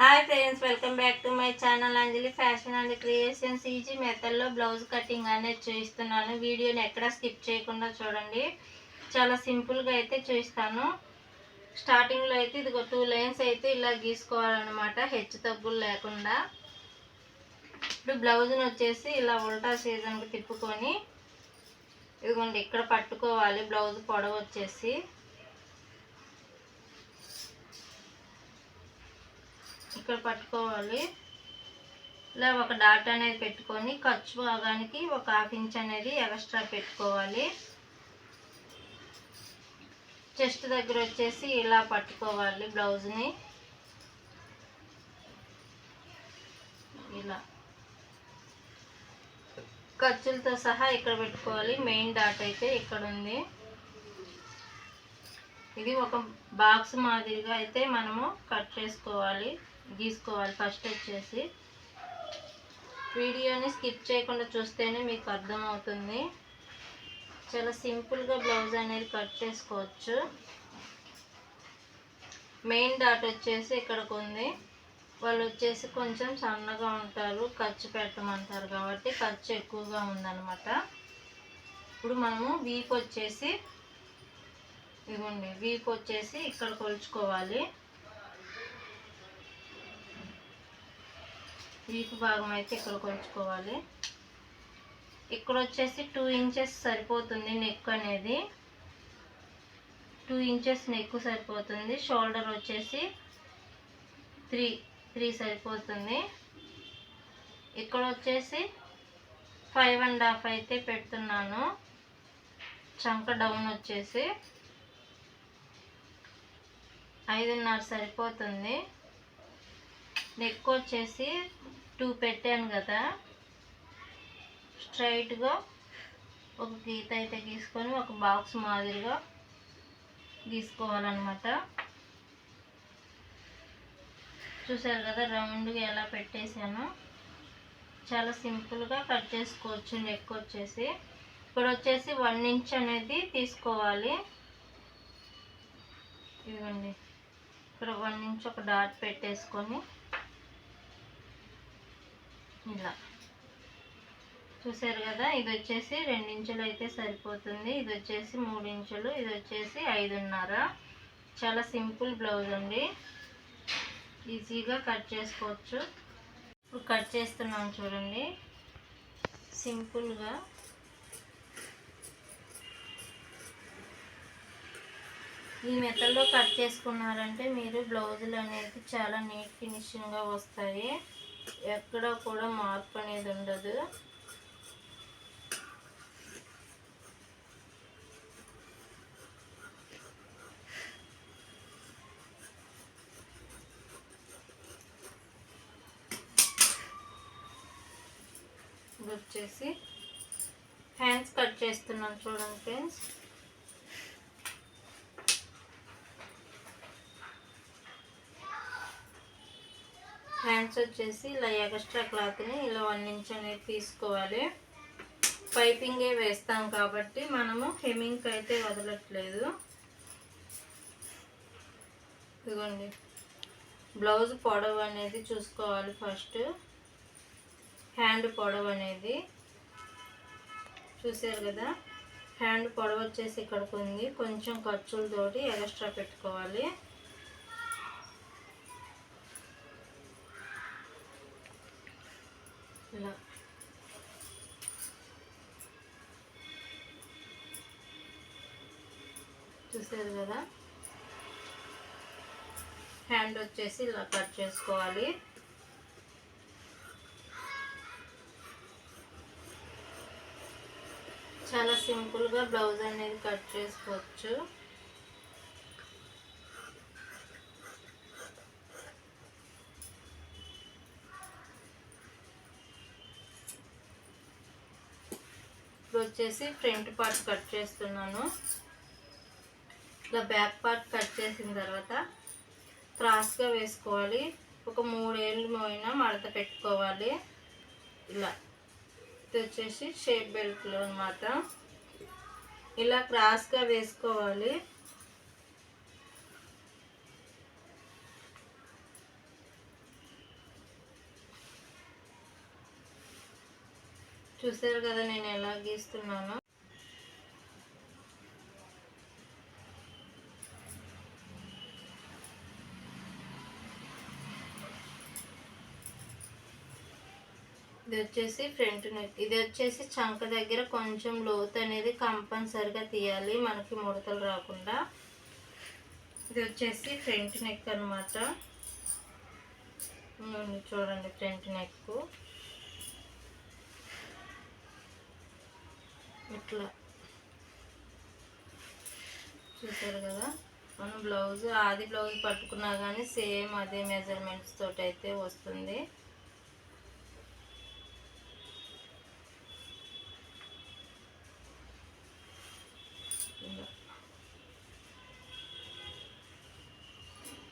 Hi friends welcome back to my channel Anjali fashion and creations. Easy మెథడ్లో blouse cutting అనేది చూపిస్తున్నాను. వీడియోని ఎక్కడ స్కిప్ చేయకుండా చూడండి. చాలా సింపుల్గా అయితే చూపిస్తాను. స్టార్టింగ్లో అయితే ఇది టూ లైన్స్ అయితే ఇలా గీసుకోవాలన్నమాట హెచ్చు తగ్గులు లేకుండా. ఇప్పుడు బ్లౌజ్ని వచ్చేసి ఇలా ఉల్టా సీజన్కి తిప్పుకొని ఇదిగోండి ఇక్కడ పట్టుకోవాలి బ్లౌజ్ పొడవు వచ్చేసి. ఇక్కడ పట్టుకోవాలి. ఇలా ఒక డాట్ అనేది పెట్టుకొని ఖర్చు భాగానికి ఒక హాఫ్ ఇంచ్ అనేది ఎక్స్ట్రా పెట్టుకోవాలి. చెస్ట్ దగ్గర వచ్చేసి ఇలా పట్టుకోవాలి బ్లౌజ్ని ఇలా. ఖర్చులతో సహా ఇక్కడ పెట్టుకోవాలి. మెయిన్ డాట్ అయితే ఇక్కడ ఉంది. ఇది ఒక బాక్స్ మాదిరిగా అయితే మనము కట్ చేసుకోవాలి. గీసుకోవాలి ఫస్ట్ వచ్చేసి. వీడియోని స్కిప్ చేయకుండా చూస్తేనే మీకు అర్థమవుతుంది. చాలా సింపుల్గా బ్లౌజ్ అనేది కట్ చేసుకోవచ్చు. మెయిన్ డాట్ వచ్చేసి ఇక్కడికి ఉంది. వాళ్ళు వచ్చేసి కొంచెం సన్నగా ఉంటారు ఖర్చు పెట్టమంటారు కాబట్టి ఖర్చు ఎక్కువగా ఉందన్నమాట. ఇప్పుడు మనము వీక్ వచ్చేసి ఇదిగోండి వీక్ వచ్చేసి ఇక్కడ కొలుచుకోవాలి. వీపు భాగం అయితే ఇక్కడ కొంచుకోవాలి ఇక్కడ వచ్చేసి టూ ఇంచెస్ సరిపోతుంది నెక్ అనేది. టూ ఇంచెస్ నెక్ సరిపోతుంది. షోల్డర్ వచ్చేసి త్రీ త్రీ సరిపోతుంది. ఇక్కడ వచ్చేసి ఫైవ్ అండ్ హాఫ్ అయితే పెడుతున్నాను. చంక డౌన్ వచ్చేసి ఐదున్నర సరిపోతుంది. నెక్ వచ్చేసి టూ పెట్టాను కదా. స్ట్రైట్గా ఒక గీత అయితే గీసుకొని ఒక బాక్స్ మాదిరిగా గీసుకోవాలన్నమాట. చూసారు కదా రౌండ్గా ఎలా పెట్టేశాను. చాలా సింపుల్గా కట్ చేసుకోవచ్చు నెక్ వచ్చేసి ఇప్పుడు వచ్చేసి వన్ ఇంచ్ అనేది తీసుకోవాలి. ఇదిగోండి ఇక్కడ వన్ ఇంచ్ ఒక డాట్ పెట్టేసుకొని ఇలా. చూసారు కదా ఇది వచ్చేసి రెండు ఇంచులు అయితే సరిపోతుంది. ఇది వచ్చేసి మూడు ఇంచులు ఇది వచ్చేసి ఐదున్నర. చాలా సింపుల్ బ్లౌజ్ అండి. ఈజీగా కట్ చేసుకోవచ్చు. ఇప్పుడు కట్ చేస్తున్నాం చూడండి. సింపుల్గా. ఈ మెథడ్లో కట్ చేసుకున్నారంటే మీరు బ్లౌజులు అనేది చాలా నీట్ ఫినిషింగ్గా వస్తాయి. ఎక్కడ కూడా మార్పు అనేది ఉండదు. వచ్చేసి హ్యాండ్స్ కట్ చేస్తున్నాను చూడండి ఫ్రెండ్స్. హ్యాండ్స్ వచ్చేసి ఇలా ఎక్స్ట్రా క్లాత్ని ఇలా వన్ ఇంచ్ అనేది తీసుకోవాలి. పైపింగే వేస్తాం కాబట్టి మనము హెమింగ్ అయితే వదలట్లేదు. ఇదిగోండి. బ్లౌజ్ పొడవు అనేది చూసుకోవాలి ఫస్ట్. హ్యాండ్ పొడవు అనేది. చూసారు కదా? హ్యాండ్ పొడవు వచ్చేసి ఇక్కడికి ఉంది. కొంచెం ఖర్చులతోటి ఎక్స్ట్రా పెట్టుకోవాలి. ఇలా. చూసారు కదా? హ్యాండ్ వచ్చేసి ఇలా కట్ చేసుకోవాలి. చాలా సింపుల్గా బ్లౌజ్ అనేది కట్ చేసుకోవచ్చు. వచ్చేసి ఫ్రంట్ పార్ట్ కట్ చేస్తున్నాను. ఇలా బ్యాక్ పార్ట్ కట్ చేసిన తర్వాత క్రాస్గా వేసుకోవాలి. ఒక మూడేళ్ళు పోయినా మడత పెట్టుకోవాలి. ఇలా. ఇది వచ్చేసి షేప్ బెల్ట్లో అనమాట ఇలా క్రాస్గా వేసుకోవాలి. చూసారు కదా నేను ఎలా గీస్తున్నాను. ఇది వచ్చేసి ఫ్రంట్ నెక్ ఇది వచ్చేసి చంక దగ్గర కొంచెం లోతు అనేది కంపల్సరిగా తీయాలి మనకి ముడతలు రాకుండా. ఇది వచ్చేసి ఫ్రంట్ నెక్ అనమాట చూడండి ఫ్రంట్ నెక్ అట్లా. చూసారు కదా? మనం బ్లౌజ్ ఆది బ్లౌజ్ పట్టుకున్నా కానీ సేమ్ అదే మెజర్మెంట్స్ తోటి అయితే వస్తుంది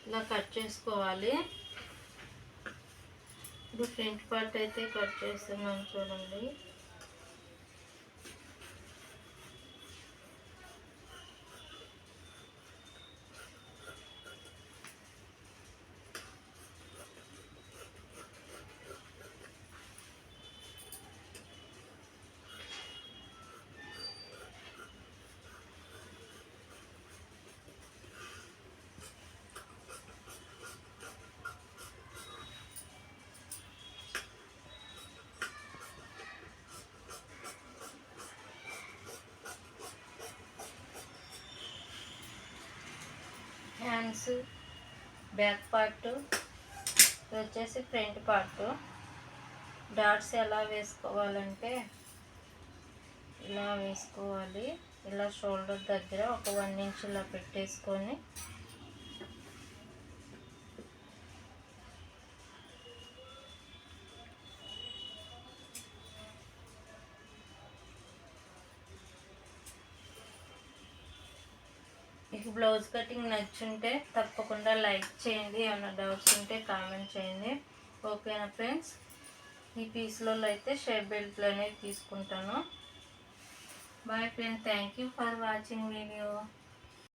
ఇలా కట్ చేసుకోవాలి. ఇప్పుడు ఫ్రంట్ పార్ట్ అయితే కట్ చేస్తున్నాను చూడండి. హ్యాండ్స్ బ్యాక్ పార్ట్ ఇది వచ్చేసి ఫ్రంట్ పార్ట్. డాట్స్ ఎలా వేసుకోవాలంటే ఇలా వేసుకోవాలి. ఇలా షోల్డర్ దగ్గర ఒక వన్ ఇంచ్ ఇలా పెట్టేసుకొని మీకు బ్లౌజ్ కటింగ్ నచ్చుంటే తప్పకుండా లైక్ చేయండి ఏమైనా డౌట్స్ ఉంటే కామెంట్ చేయండి. ఓకేనా ఫ్రెండ్స్? ఈ పీస్లో అయితే షేప్ బెల్ట్లు అనేవి తీసుకుంటాను. Bye friends thank you for watching video.